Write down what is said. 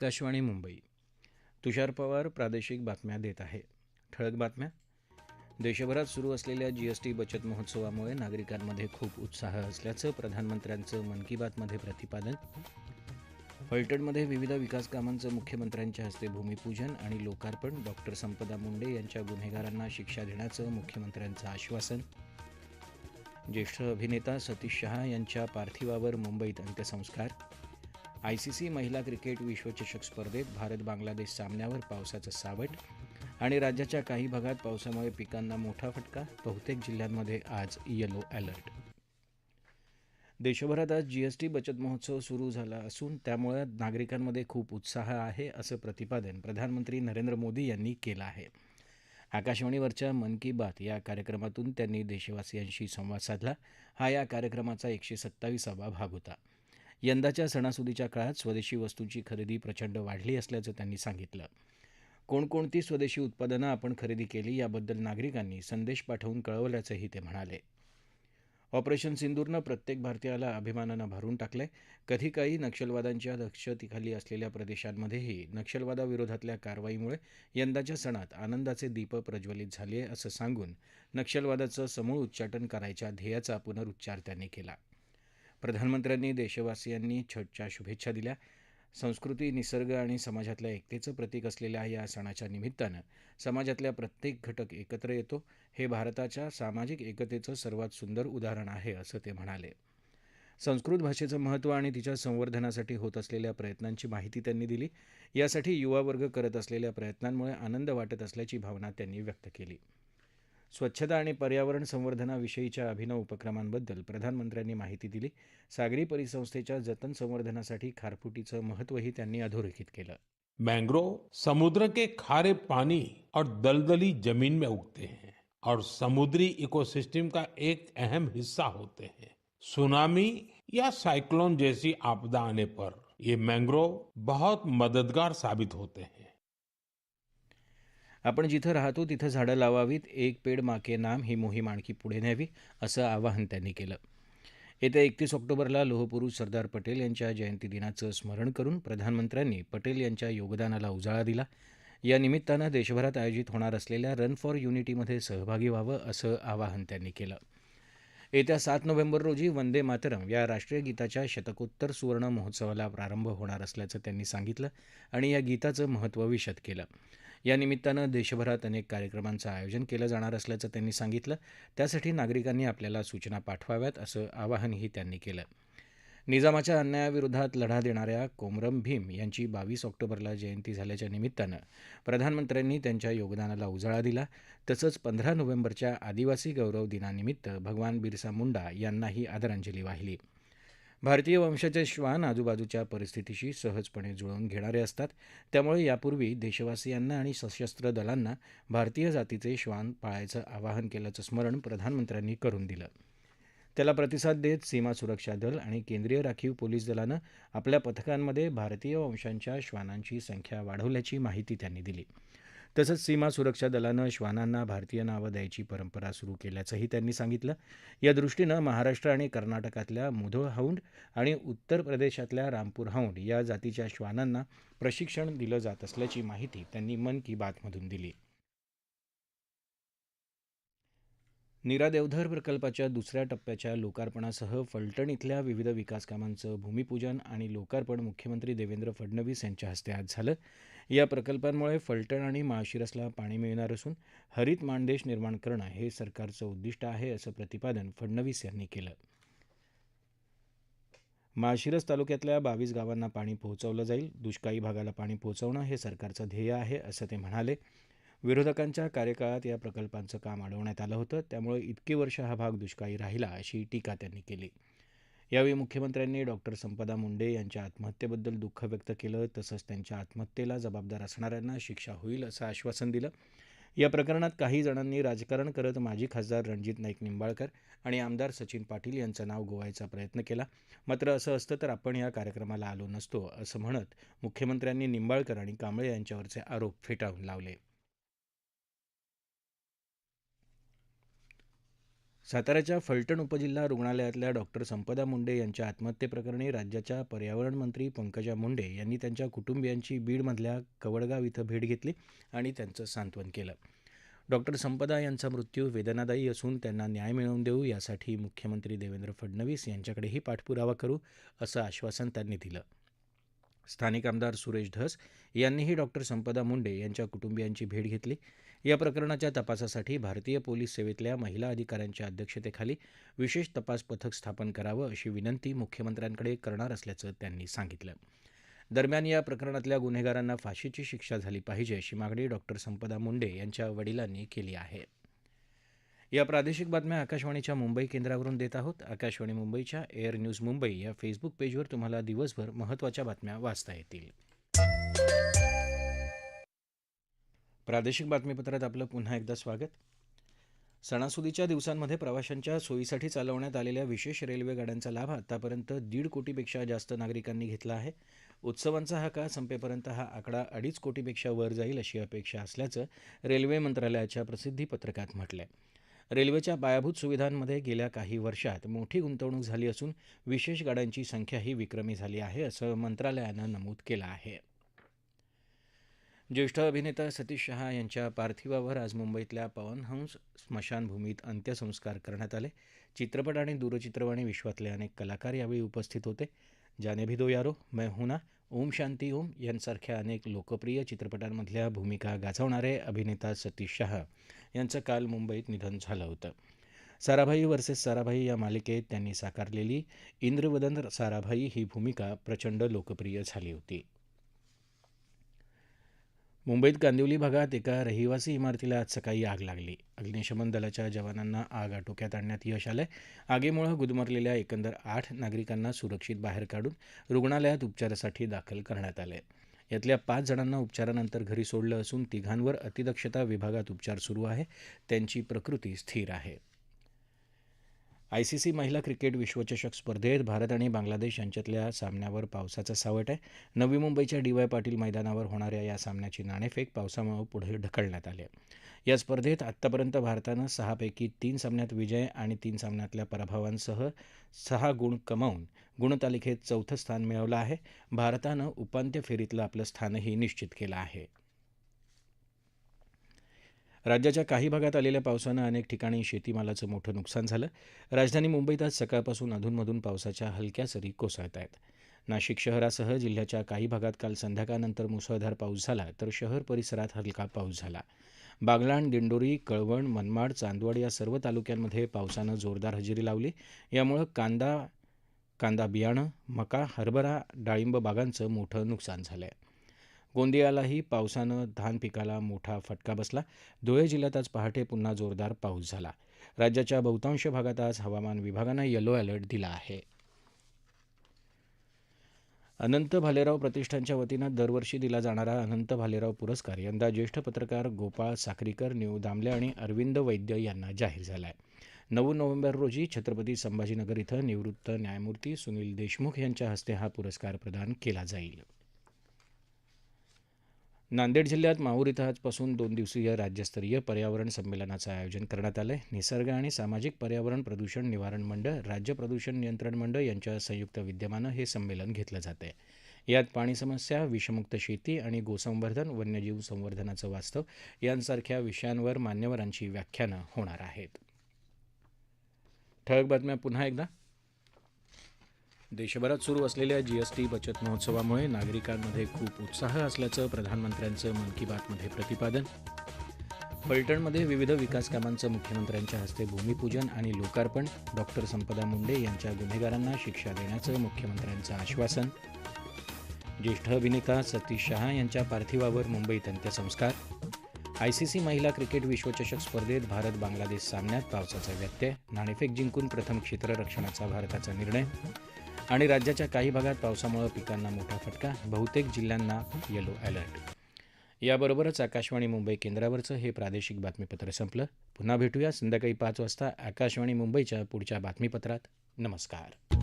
आकाशवाणी मुंबई. तुषार पवार प्रादेशिक बातम्या देत आहे. ठळक बातम्या. देशभरात सुरू असलेल्या जीएसटी बचत महोत्सवामुळे नागरिकांमध्ये खूप उत्साह असल्याचं प्रधानमंत्र्यांचं मन की बातमध्ये प्रतिपादन. फलटणमध्ये विविध विकास कामांचं मुख्यमंत्र्यांच्या हस्ते भूमिपूजन आणि लोकार्पण. डॉक्टर संपदा मुंडे यांच्या गुन्हेगारांना शिक्षा देण्याचं मुख्यमंत्र्यांचं आश्वासन. ज्येष्ठ अभिनेता सतीश शहा यांच्या पार्थिवावर मुंबईत अंत्यसंस्कार. आयसीसी महिला क्रिकेट विश्वचषक स्पर्धेत भारत बांगलादेश सामन्यावर पावसाचं सावट आणि राज्याच्या काही भागात पावसामुळे पिकांना मोठा फटका बहुतेक जिल्ह्यांमध्ये आज येलो अलर्ट देशभरात आज जीएसटी बचत महोत्सव सुरू झाला असून त्यामुळे नागरिकांमध्ये खूप उत्साह आहे असं प्रतिपादन प्रधानमंत्री नरेंद्र मोदी यांनी केलं आहे. आकाशवाणीवरच्या मन की बात या कार्यक्रमातून त्यांनी देशवासियांशी संवाद साधला. हा या कार्यक्रमाचा एकशे सत्तावीसावा भाग होता. यंदाच्या सणासुदीच्या काळात स्वदेशी वस्तूंची खरेदी प्रचंड वाढली असल्याचं त्यांनी सांगितलं. कोणकोणती स्वदेशी उत्पादनं आपण खरेदी केली याबद्दल नागरिकांनी संदेश पाठवून कळवल्याचंही ते म्हणाले. ऑपरेशन सिंदूरनं प्रत्येक भारतीयाला अभिमानानं भरून टाकलंय. कधी काही नक्षलवाद्यांच्या दक्षतेखाली असलेल्या प्रदेशांमध्येही नक्षलवादाविरोधातल्या कारवाईमुळे यंदाच्या सणात आनंदाचे दीप प्रज्वलित झाले असं सांगून नक्षलवादाचं समूळ उच्चाटन करायच्या ध्येयाचा पुनरुच्चार त्यांनी केला. प्रधानमंत्र्यांनी देशवासियांनी छठच्या शुभेच्छा दिल्या. संस्कृती निसर्ग आणि समाजातल्या एकतेचं प्रतीक असलेल्या या सणाच्या निमित्तानं समाजातल्या प्रत्येक घटक एकत्र येतो. हे भारताच्या सामाजिक एकतेचं सर्वात सुंदर उदाहरण आहे असं ते म्हणाले. संस्कृत भाषेचं महत्त्व आणि तिच्या संवर्धनासाठी होत असलेल्या प्रयत्नांची माहिती त्यांनी दिली. यासाठी युवा वर्ग करत असलेल्या प्रयत्नांमुळे आनंद वाटत असल्याची भावना त्यांनी व्यक्त केली. स्वच्छता आणि पर्यावरण संवर्धनाविषयीच्या अभिनव उपक्रमांबद्दल प्रधानमंत्र्यांनी माहिती दिली. सागरी परिसंस्थेच्या जतन संवर्धनासाठी खारफुटीचं महत्त्वही त्यांनी अधोरेखित केलं. मैंग्रोव समुद्र के खारे पानी और दलदली जमीन में उगते हैं और समुद्री इकोसिस्टम का एक अहम हिस्सा होते हैं। सुनामी या साइक्लोन जैसी आपदा आने पर ये मैंग्रोव बहुत मददगार साबित होते हैं। आपण जिथं राहतो तिथं झाडं लावावीत एक पेड माके नाम ही मोहीम आणखी पुढे न्यावी असं आवाहन त्यांनी केलं. येत्या एकतीस ऑक्टोबरला लोहपुरुष सरदार पटेल यांच्या जयंती दिनाचं स्मरण करून प्रधानमंत्र्यांनी पटेल यांच्या योगदानाला उजाळा दिला. या निमित्तानं देशभरात आयोजित होणार असलेल्या रन फॉर युनिटीमध्ये सहभागी व्हावं असं आवाहन त्यांनी केलं. येत्या सात नोव्हेंबर रोजी वंदे मातरम या राष्ट्रीय गीताच्या शतकोत्तर सुवर्ण महोत्सवाला प्रारंभ होणार असल्याचं त्यांनी सांगितलं आणि या गीताचं महत्त्व विशद केलं. या निमित्तानं देशभरात अनेक कार्यक्रमांचं आयोजन केलं जाणार असल्याचं त्यांनी सांगितलं. त्यासाठी नागरिकांनी आपल्याला सूचना पाठवाव्यात असं आवाहनही त्यांनी केलं. निजामाच्या अन्यायाविरोधात लढा देणाऱ्या कोमरम भीम यांची बावीस ऑक्टोबरला जयंती झाल्याच्या निमित्तानं प्रधानमंत्र्यांनी त्यांच्या योगदानाला उजाळा दिला. तसंच पंधरा नोव्हेंबरच्या आदिवासी गौरव दिनानिमित्त भगवान बिरसा मुंडा यांनाही आदरांजली वाहिली. भारतीय वंशाचे श्वान आजूबाजूच्या परिस्थितीशी सहजपणे जुळवून घेणारे असतात. त्यामुळे यापूर्वी देशवासियांना आणि सशस्त्र दलांना भारतीय जातीचे श्वान पाळायचं आवाहन केल्याचं स्मरण प्रधानमंत्र्यांनी करून दिलं. त्याला प्रतिसाद देत सीमा सुरक्षा दल आणि केंद्रीय राखीव पोलीस दलानं आपल्या पथकांमध्ये भारतीय वंशांच्या श्वानांची संख्या वाढवल्याची माहिती त्यांनी दिली. तसंच सीमा सुरक्षा दलानं श्वानांना भारतीय नावं द्यायची परंपरा सुरू केल्याचंही त्यांनी सांगितलं. या दृष्टीनं महाराष्ट्र आणि कर्नाटकातल्या मुधोळ हाऊंड आणि उत्तर प्रदेशातल्या रामपूर हाऊंड या जातीच्या श्वानांना प्रशिक्षण दिलं जात असल्याची माहिती त्यांनी मन की बातमधून दिली. नीरा देवधर प्रकल्पाच्या दुसऱ्या टप्प्याच्या लोकार्पणासह फलटण इथल्या विविध विकासकामांचं भूमिपूजन आणि लोकार्पण मुख्यमंत्री देवेंद्र फडणवीस यांच्या हस्ते आज झालं. या प्रकल्पांमुळे फलटण आणि माळशिरसला पाणी मिळणार असून हरित मानदेश निर्माण करणं हे सरकारचं उद्दिष्ट आहे असं प्रतिपादन फडणवीस यांनी केलं. माळशिरस तालुक्यातल्या बावीस गावांना पाणी पोहोचवलं जाईल. दुष्काळी भागाला पाणी पोहोचवणं हे सरकारचं ध्येय आहे असं ते म्हणाले. विरोधकांच्या कार्यकाळात या प्रकल्पांचं काम अडवण्यात आलं होतं. त्यामुळे इतकी वर्ष हा भाग दुष्काळी राहिला अशी टीका त्यांनी केली. यावेळी मुख्यमंत्र्यांनी डॉक्टर संपदा मुंडे यांच्या आत्महत्येबद्दल दुःख व्यक्त केलं तसंच त्यांच्या आत्महत्येला जबाबदार असणाऱ्यांना शिक्षा होईल असं आश्वासन दिलं. या प्रकरणात काही जणांनी राजकारण करत माजी खासदार रणजित नाईक निंबाळकर आणि आमदार सचिन पाटील यांचं नाव गोवायचा प्रयत्न केला. मात्र असं असतं तर आपण या कार्यक्रमाला आलो नसतो असं म्हणत मुख्यमंत्र्यांनी निंबाळकर आणि कांबळे यांच्यावरचे आरोप फेटाळून लावले. साताऱ्याच्या फलटण उपजिल्हा रुग्णालयातल्या डॉक्टर संपदा मुंडे यांच्या आत्महत्येप्रकरणी राज्याच्या पर्यावरण मंत्री पंकजा मुंडे यांनी त्यांच्या कुटुंबियांची बीडमधल्या कवडगाव इथं भेट घेतली आणि त्यांचं सांत्वन केलं. डॉक्टर संपदा यांचा मृत्यू वेदनादायी असून त्यांना न्याय मिळवून देऊ यासाठी मुख्यमंत्री देवेंद्र फडणवीस यांच्याकडेही पाठपुरावा करू असं आश्वासन त्यांनी दिलं. स्थानिक आमदार सुरेश धस यांनीही डॉक्टर संपदा मुंडे यांच्या कुटुंबियांची भेट घेतली. या प्रकरणाच्या तपासासाठी भारतीय पोलीस सेवेतल्या महिला अधिकाऱ्यांच्या अध्यक्षतेखाली विशेष तपास पथक स्थापन करावं अशी विनंती मुख्यमंत्र्यांकडे करणार असल्याचं त्यांनी सांगितलं. दरम्यान या प्रकरणातल्या गुन्हेगारांना फाशीची शिक्षा झाली पाहिजे अशी मागणी डॉक्टर संपदा मुंडे यांच्या वडिलांनी केली आहे. या प्रादेशिक बातम्या आकाशवाणीच्या मुंबई केंद्रावरून देत आहोत. आकाशवाणी मुंबईच्या एअर न्यूज मुंबई या फेसबुक पेजवर तुम्हाला दिवसभर महत्त्वाच्या बातम्या वाचता येतील. प्रादेशिक बातमीपत्रात आपलं पुन्हा एकदा स्वागत. सणासुदीच्या दिवसांमध्ये प्रवाशांच्या सोयीसाठी चालवण्यात आलेल्या विशेष रेल्वे गाड्यांचा लाभ आतापर्यंत दीड कोटीपेक्षा जास्त नागरिकांनी घेतला आहे. उत्सवांचा हा काळ संपेपर्यंत हा आकडा अडीच कोटीपेक्षा वर जाईल अशी अपेक्षा असल्याचं रेल्वे मंत्रालयाच्या प्रसिद्धीपत्रकात म्हटलं आहे रेल्वेच्या पायाभूत सुविधांमध्ये गेल्या काही वर्षात मोठी गुंतवणूक झाली असून विशेष गाड्यांची संख्याही विक्रमी झाली आहे असं मंत्रालयानं नमूद केलं आहे. ज्येष्ठ अभिनेता सतीश शहा यांच्या पार्थिवावर आज मुंबईतल्या पवनहंस स्मशानभूमीत अंत्यसंस्कार करण्यात आले. चित्रपट आणि दूरचित्रवाणी विश्वातले अनेक कलाकार यावेळी उपस्थित होते. जाने भी दो यारो मैं हुना ओम शांती ओम यांसारख्या अनेक लोकप्रिय चित्रपटांमधल्या भूमिका गाजवणारे अभिनेता सतीश शहा यांचं काल मुंबईत निधन झालं होतं. साराभाई वर्सेस साराभाई या मालिकेत त्यांनी साकारलेली इंद्रवदन साराभाई ही भूमिका प्रचंड लोकप्रिय झाली होती. मुंबईत कांदिवली भागात एका रहिवासी इमारतीला आज सकाळी आग लागली. अग्निशमन दलाच्या जवानांना आग आटोक्यात आणण्यात यश आलंय. आगीमुळे गुदमरलेल्या एकंदर आठ नागरिकांना सुरक्षित बाहेर काढून रुग्णालयात उपचारासाठी दाखल करण्यात आले यातल्या पाच जणांना उपचारानंतर घरी सोडलं असून तिघांवर अतिदक्षता विभागात उपचार सुरू आहे. त्यांची प्रकृती स्थिर आहे. आयसीसी महिला क्रिकेट विश्वचषक स्पर्धेत भारत आणि बांगलादेश यांच्यातल्या सामन्यावर पावसाचा सावट आहे. नवी मुंबईच्या डी वाय पाटील मैदानावर होणाऱ्या या सामन्याची नाणेफेक पावसामुळे पुढे ढकलण्यात आली या स्पर्धेत आत्तापर्यंत भारतानं सहापैकी तीन सामन्यात विजय आणि तीन सामन्यातल्या पराभवांसह सहा गुण कमावून गुणतालिकेत चौथं स्थान मिळवलं आहे. भारतानं उपांत्य फेरीतलं आपलं स्थानही निश्चित केलं आहे. राज्याच्या काही भागात आलेल्या पावसानं अनेक ठिकाणी शेतीमालाचं मोठं नुकसान झालं. राजधानी मुंबईत आज सकाळपासून अधूनमधून पावसाच्या हलक्या सरी कोसळत आहेत. नाशिक शहरासह जिल्ह्याच्या काही भागात काल संध्याकाळनंतर मुसळधार पाऊस झाला तर शहर परिसरात हलका पाऊस झाला. बागलाण दिंडोरी कळवण मनमाड चांदवड या सर्व तालुक्यांमध्ये पावसानं जोरदार हजेरी लावली. यामुळं कांदा कांदा बियाणं मका हरभरा डाळिंब बागांचं मोठं नुकसान झालं आहे गोंदियालाही पावसानं धान पिकाला मोठा फटका बसला. धुळे जिल्ह्यात आज पहाटे पुन्हा जोरदार पाऊस झाला. राज्याच्या बहुतांश भागात आज हवामान विभागानं येलो अलर्ट दिला आहे. अनंत भालेराव प्रतिष्ठानच्या वतीनं दरवर्षी दिला जाणारा अनंत भालेराव पुरस्कार यंदा ज्येष्ठ पत्रकार गोपाळ साखरीकर न्यू दामले आणि अरविंद वैद्य यांना जाहीर झाला आहे नऊ नोव्हेंबर रोजी छत्रपती संभाजीनगर इथं निवृत्त न्यायमूर्ती सुनील देशमुख यांच्या हस्ते हा पुरस्कार प्रदान केला जाईल. नांदेड जिल्ह्यात माहूर इथं आजपासून दोन दिवसीय राज्यस्तरीय पर्यावरण संमेलनाचं आयोजन करण्यात आलं आहे निसर्ग आणि सामाजिक पर्यावरण प्रदूषण निवारण मंडळ राज्य प्रदूषण नियंत्रण मंडळ यांच्या संयुक्त विद्यमानं हे संमेलन घेतलं जात आहे यात पाणी समस्या विषमुक्त शेती आणि गोसंवर्धन वन्यजीव संवर्धनाचं वास्तव यांसारख्या विषयांवर मान्यवरांची व्याख्यानं होणार आहेत. ठळक बातम्या पुन्हा एकदा. देशभरात सुरू असलेल्या जीएसटी बचत महोत्सवामुळे नागरिकांमध्ये खूप उत्साह असल्याचं प्रधानमंत्र्यांचं मन की बातमध्ये प्रतिपादन. फलटणमध्ये विविध विकास कामांचं मुख्यमंत्र्यांच्या हस्ते भूमिपूजन आणि लोकार्पण. डॉक्टर संपदा मुंडे यांच्या गुन्हेगारांना शिक्षा देण्याचं मुख्यमंत्र्यांचं आश्वासन. ज्येष्ठ अभिनेता सतीश शहा यांच्या पार्थिवावर मुंबईत अंत्यसंस्कार. आयसीसी महिला क्रिकेट विश्वचषक स्पर्धेत भारत बांगलादेश सामन्यात पावसाचा व्यत्यय. नाणेफेक जिंकून प्रथम क्षेत्ररक्षणाचा भारताचा निर्णय. आणि राज्याच्या काही भागात पावसामुळे पिकांना मोठा फटका बहुतेक जिल्ह्यांना येलो अलर्ट याबरोबरच आकाशवाणी मुंबई केंद्रावरचं हे प्रादेशिक बातमीपत्र संपलं. पुन्हा भेटूया संध्याकाळी पाच वाजता आकाशवाणी मुंबईच्या पुढच्या बातमीपत्रात. नमस्कार.